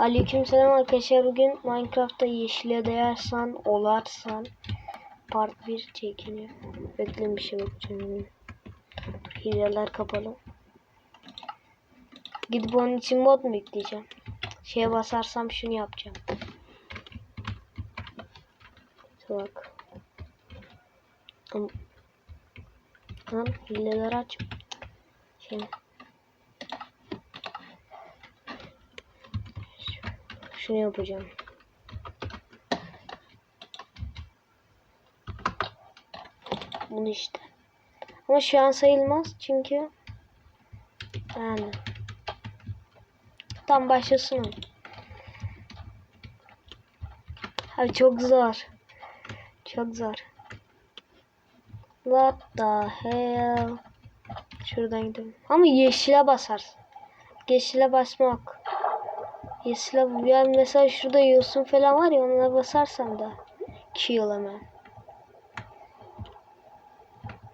Aleykümselam arkadaşlar bugün Minecraft'ta yeşile değersen olarsan part 1 çekiliyor. Bekleyin bir şey bakacağım. Hileler kapalı. Gidip onun için mod mu yükleyeceğim? Şeye basarsam şunu yapacağım. Bak. Lan hileleri aç. Şimdi. Şunu yapacağım. Bunu işte. Ama şu an sayılmaz çünkü yani tam başlasın. Abi çok zor. Çok zor. What the hell? Şuradan gidelim. Ama yeşile basarsın. Yeşile basmak. Yeşile yani mesela şurada yosun falan var ya onlara basarsan da kill hemen.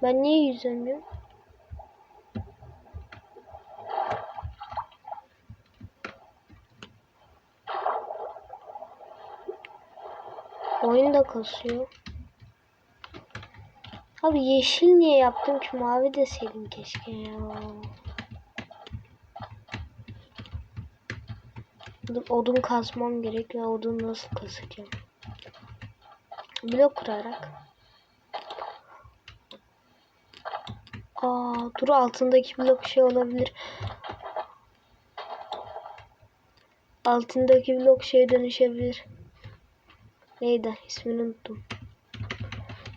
Ben niye yüzemiyorum? Oyun da kasıyor. Abi yeşil niye yaptım ki mavi deseydim keşke ya. Odun kazmam gerek ve odun nasıl kazacağım? Blok kurarak. Aa, dur altındaki blok şey olabilir. Altındaki blok şeye dönüşebilir. Neydi? İsmini unuttum.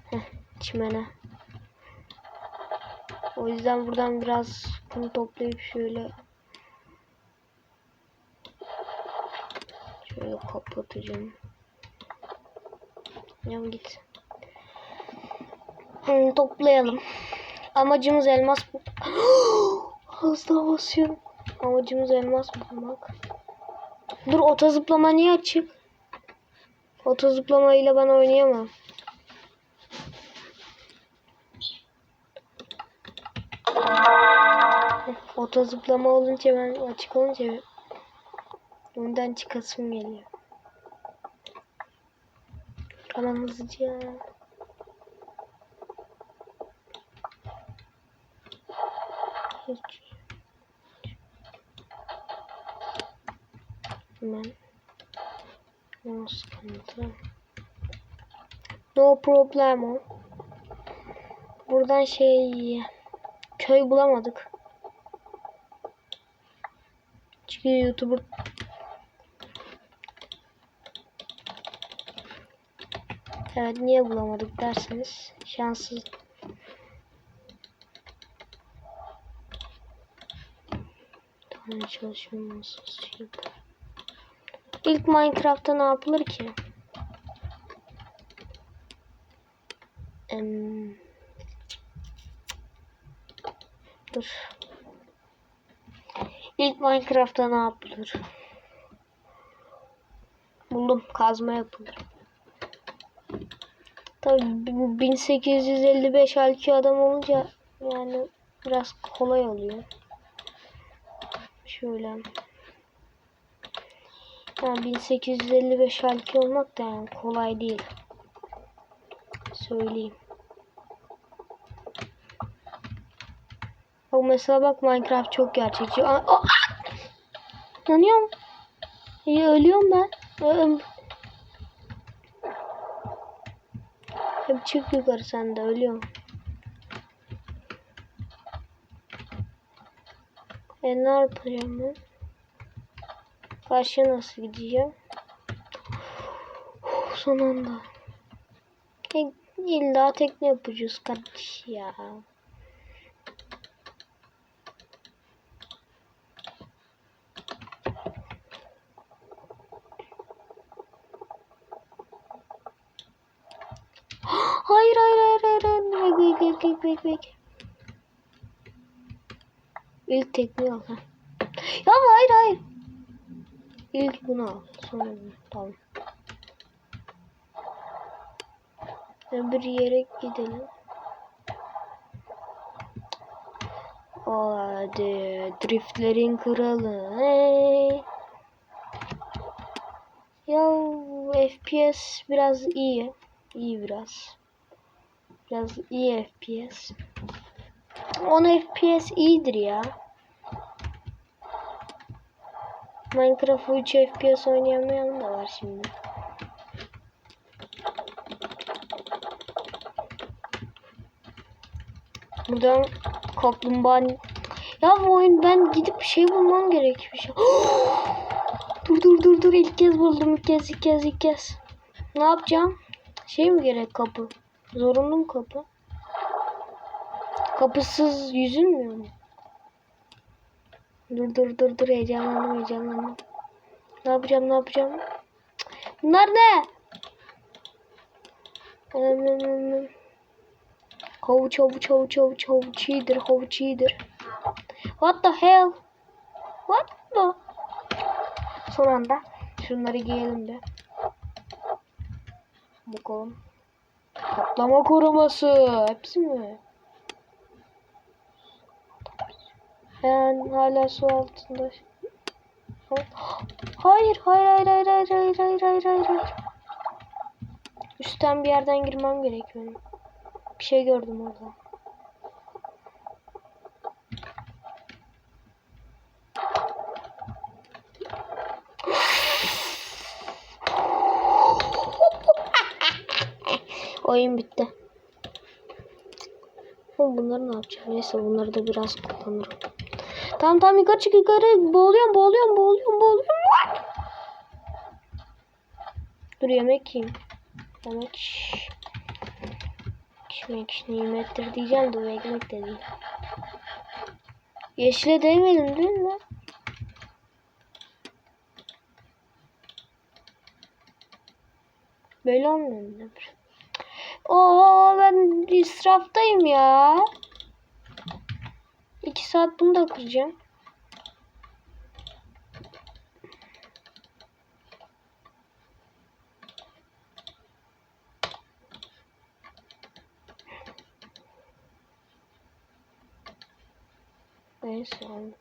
Heh, çimene. O yüzden buradan biraz kum toplayıp şöyle şöyle kapatacağım. Ya git. Hmm, toplayalım. Amacımız elmas bu. Az basıyorum. Amacımız elmas bulmak. Dur ota zıplama niye açık? Ota zıplamayla ben oynayamam. Ota zıplama olunca ben açık olunca ondan çıkasım geliyor. Hemen hızlıca. Hiç. Hemen. No sıkıntı. No problemo. Buradan şey köy bulamadık. Çünkü YouTuber Evet niye bulamadık derseniz şanssız. Tane çalışmamız şey. İlk Minecraft'ta ne yapılır ki? Em, Dur. İlk Minecraft'ta ne yapılır? Buldum. Kazma yapılır. Tabii 1855 IQ adam olunca yani biraz kolay oluyor. Şöyle. Yani 1855 IQ olmak da yani kolay değil. Söyleyeyim. Bak mesela bak Minecraft çok gerçekçi. Aa, aa! Yanıyorum. Ya, ölüyorum ben. Hep çık yukarı sen de ölüyorum. E ne yapacağım ben? Karşıya nasıl gideceğim? Uf, son anda. E, illa tekne yapacağız kardeş ya. Hayır hayır hayır hayır. hayır. Bek bek. İlk tekniği al. ha. Ya hayır hayır. İlk bunu al. Sonra bunu. Tamam. Öbür yere gidelim. Hadi driftlerin kralı. Hey. Ya FPS biraz iyi. İyi biraz. Biraz iyi FPS. 10 FPS iyidir ya. Minecraft 3 FPS oynayamayan da var şimdi. Buradan kaplumbağa... Ya bu oyun ben gidip bir şey bulmam gerekiyor. dur dur dur dur ilk kez buldum ilk kez ilk kez ilk kez. Ne yapacağım? Şey mi gerek kapı? Zorunlu mu kapı? Kapısız yüzülmüyor mu? Dur dur dur dur heyecanlandım heyecanlandım. Ne yapacağım ne yapacağım? Bunlar ne? Havuç havuç havuç havuç havuç iyidir havuç iyidir. What the hell? What the? Son anda şunları giyelim de. Bakalım. Patlama koruması. Hepsi mi? Ben hala su altında. Hayır, hayır, hayır, hayır, hayır, hayır, hayır, hayır, hayır, hayır. Üstten bir yerden girmem gerekiyor. Bir şey gördüm orada. Oyun bitti. Oğlum bunları ne yapacağım? Neyse bunları da biraz kullanırım. Tamam tamam yukarı çık yukarı. Boğuluyorum boğuluyorum boğuluyorum boğuluyorum. Dur yemek yiyeyim. Yemek. Ekmek nimettir diyeceğim de bu ekmek de değil. Yeşile değmedim değil mi? Böyle olmuyor mu? Oo ben israftayım ya. İki saat bunu da kıracağım. Neyse oldu.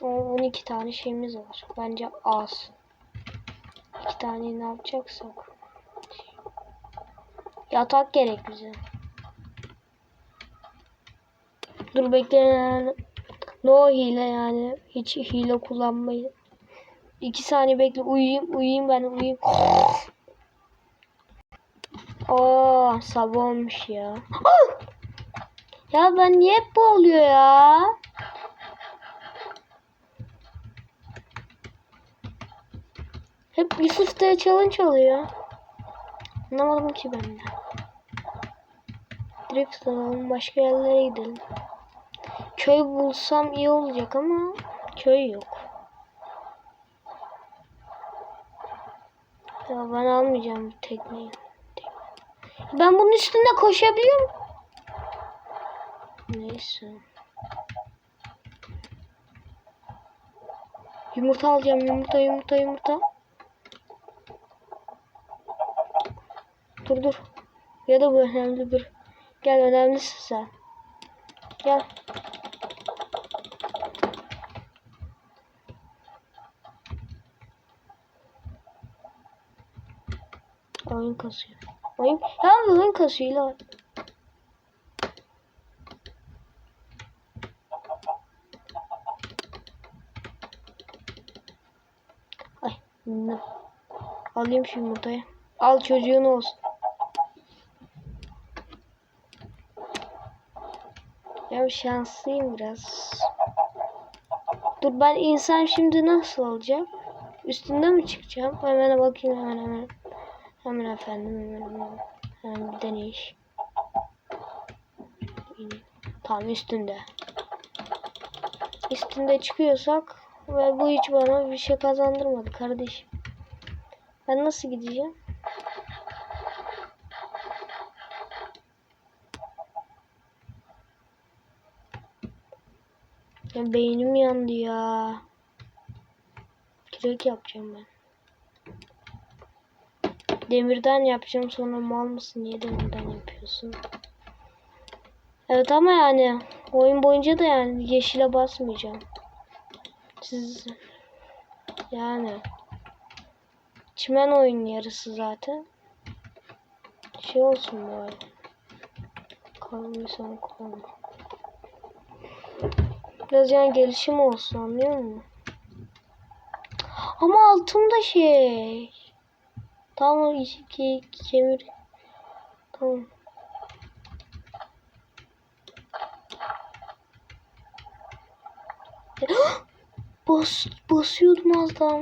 O 12 tane şeyimiz var. Bence az. İki tane ne yapacaksak. Yatak gerek bize. Dur bekle. No hile yani. Hiç hile kullanmayın. İki saniye bekle. Uyuyayım. Uyuyayım ben. Uyuyayım. Aa sabah olmuş ya. Ya ben niye hep bu oluyor ya? Hep Yusuf da challenge oluyor. Anlamadım ki ben de. Direkt alalım başka yerlere gidelim. Köy bulsam iyi olacak ama köy yok. Ya ben almayacağım bu tekneyi. Ben bunun üstünde koşabiliyor muyum? Neyse. Yumurta alacağım. Yumurta, yumurta, yumurta. Dur dur. Ya da bu önemli bir. Gel önemlisin sen. Gel. Oyun kasıyor. Oyun, ya oyun kasıyor lan. Ay. Ne? Alayım şu yumurtayı. Al çocuğun olsun. Şanslıyım biraz. Dur ben insan şimdi nasıl olacak? Üstünde mi çıkacağım? Hemen bakayım hemen hemen. Hemen efendim hemen hemen. Hemen bir deneyiş. Tam üstünde. Üstünde çıkıyorsak ve bu hiç bana bir şey kazandırmadı kardeşim. Ben nasıl gideceğim? Ya beynim yandı ya. Kürek yapacağım ben. Demirden yapacağım sonra mal mısın? Niye demirden yapıyorsun? Evet ama yani oyun boyunca da yani yeşile basmayacağım. Siz yani Çimen oyun yarısı zaten. Şey olsun böyle. Kalmayı sonra kullanma. Biraz yani gelişim olsun anlıyor musun? Ama altımda şey. Tamam iki kemir. Tamam. Bas, basıyordum az daha.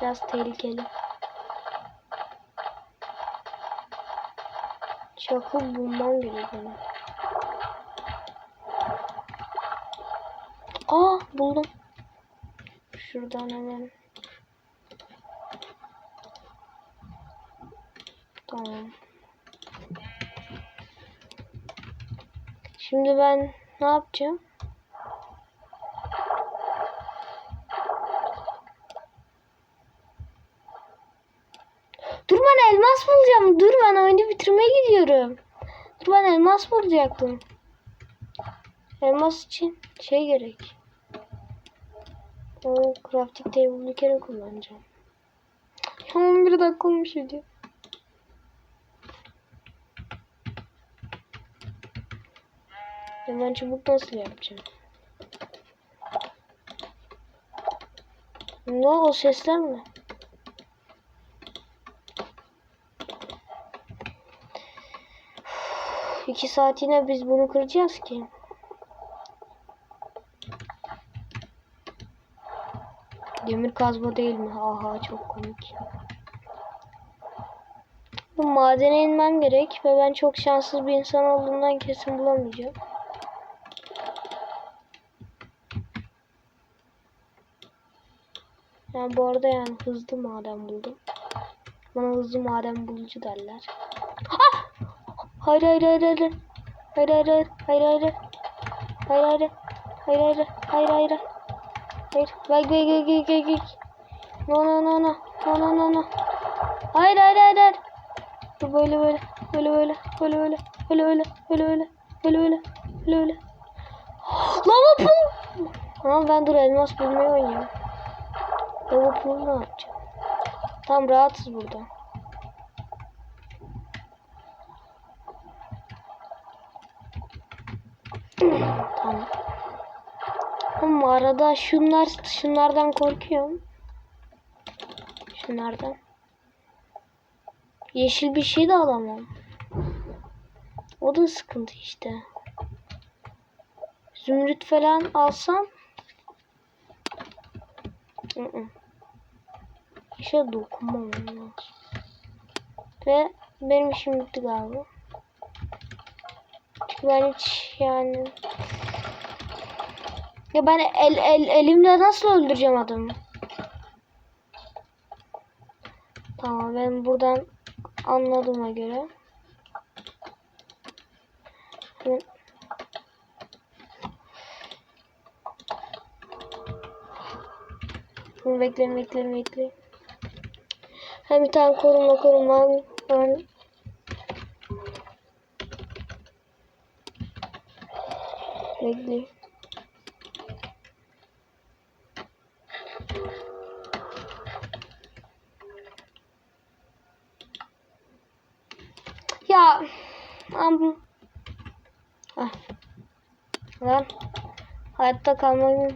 Biraz tehlikeli. Çakıl bulmam gerekiyor Aa buldum. Şuradan hemen. Tamam. Şimdi ben ne yapacağım? Dur ben elmas bulacağım. Dur ben oyunu bitirmeye gidiyorum. Dur ben elmas bulacaktım. Elmas için şey gerek. O crafting table bir kere kullanacağım. 11 dakika olmuş video. Ya ben çubuk nasıl yapacağım? Ne o sesler mi? İki saat yine biz bunu kıracağız ki. Demir kazma değil mi? Aha çok komik. Bu madene inmem gerek ve ben çok şanssız bir insan olduğumdan kesin bulamayacağım. Yani bu arada yani hızlı maden buldum. Bana hızlı maden bulucu derler. Ah! Hayır hayır hayır hayır. Hayır hayır hayır hayır hayır. Hayır hayır hayır hayır hayır hayır. Hayır. Bak bak bak bak bak bak. No no no no. No no no no. Hayır hayır hayır hayır. Bu böyle böyle. Böyle böyle. Böyle böyle. Böyle böyle. Böyle böyle. Böyle böyle. Böyle böyle. Lava pool. Ama ben dur elmas bulmayı oynuyorum. Lava pool ne yapacağım? Tam rahatsız burada. tamam. Ama arada şunlar şunlardan korkuyorum. Şunlardan. Yeşil bir şey de alamam. O da sıkıntı işte. Zümrüt falan alsam. İşe dokunmam. Ve benim işim bitti galiba. Çünkü ben hiç yani ya ben el, el elimle nasıl öldüreceğim adamı? Tamam ben buradan anladığıma göre. Hemen Bunu bekleyin bekleyin bekleyin. Hem bir tane koruma koruma. Ben bekleyin. Ya am ah. Lan hayatta kalmayı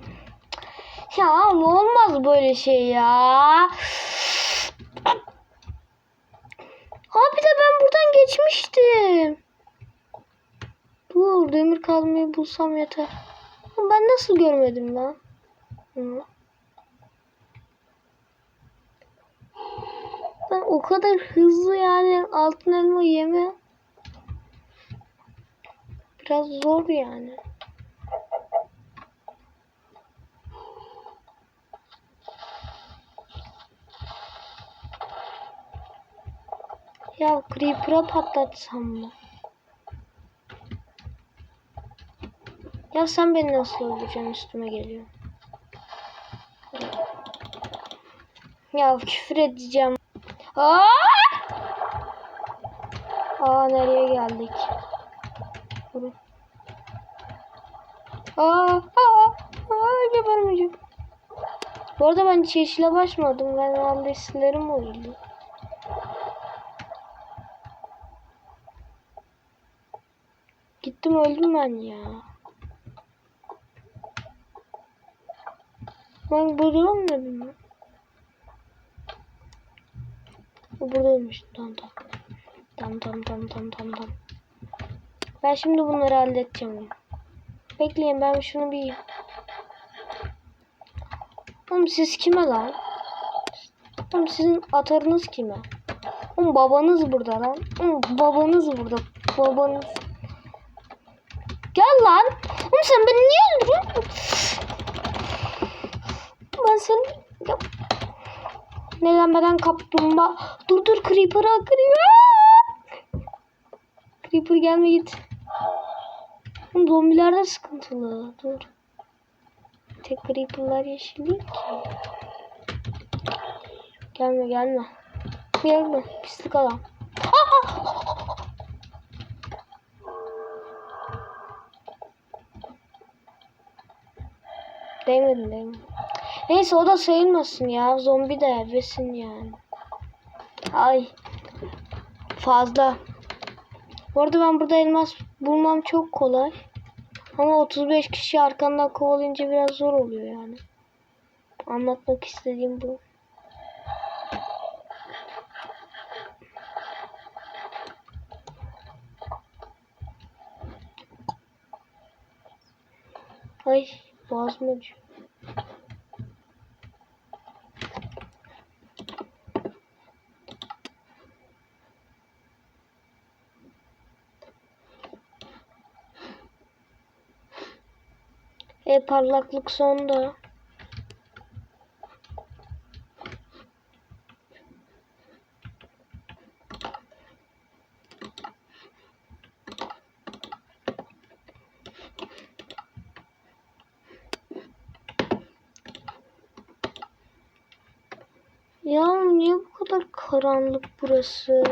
ya ama olmaz böyle şey ya. Abi de ben buradan geçmiştim. Dur demir kazmayı bulsam yeter. Ben nasıl görmedim lan? Hı. Ben o kadar hızlı yani altın elma yeme. Biraz zor yani. Ya Creeper'a patlatsam mı? Ya sen beni nasıl öldüreceksin üstüme geliyor. Ya küfür edeceğim. Aa! Aa nereye geldik? Durun. Aa, aa, aa, gebermeyeceğim. Bu arada ben hiç yeşile başmadım. Ben ambesilerim oldu. Gittim öldüm ben ya. Ben burada olmadım mı? O burada ölmüş. Tamam tamam. Tamam tamam tamam tamam tamam. tamam. Ben şimdi bunları halledeceğim. Bekleyin ben şunu bir... Oğlum siz kime lan? Oğlum sizin atarınız kime? Oğlum babanız burada lan. Oğlum babanız burada. Babanız. Gel lan. Oğlum sen beni niye öldürüyorsun? Ben seni... Neden beden kaplumbağa? Dur dur Creeper'a Creeper. Creeper gelme git. Oğlum zombiler de sıkıntılı. Dur. Tek Creeper'lar yeşil değil ki. Gelme gelme. Gelme. Pislik adam. Değmedin değmedin. Neyse o da sayılmasın ya. Zombi de besin yani. Ay. Fazla. Bu arada ben burada elmas bulmam çok kolay. Ama 35 kişi arkandan kovalayınca biraz zor oluyor yani. Anlatmak istediğim bu. Ay boğazım acıyor. E parlaklık sonda. Ya niye bu kadar karanlık burası?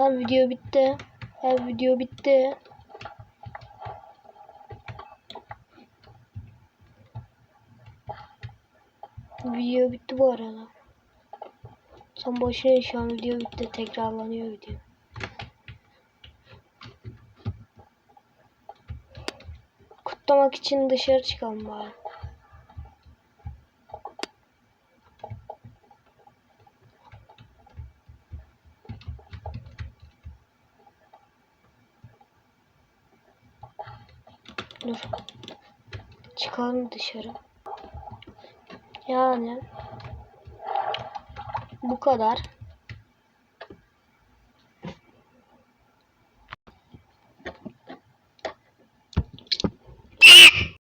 Her video bitti. Her video bitti. Video bitti bu arada. Sen boşuna şu an video bitti. Tekrarlanıyor video. Kutlamak için dışarı çıkalım bari. Dur. Çıkalım dışarı. Yani bu kadar.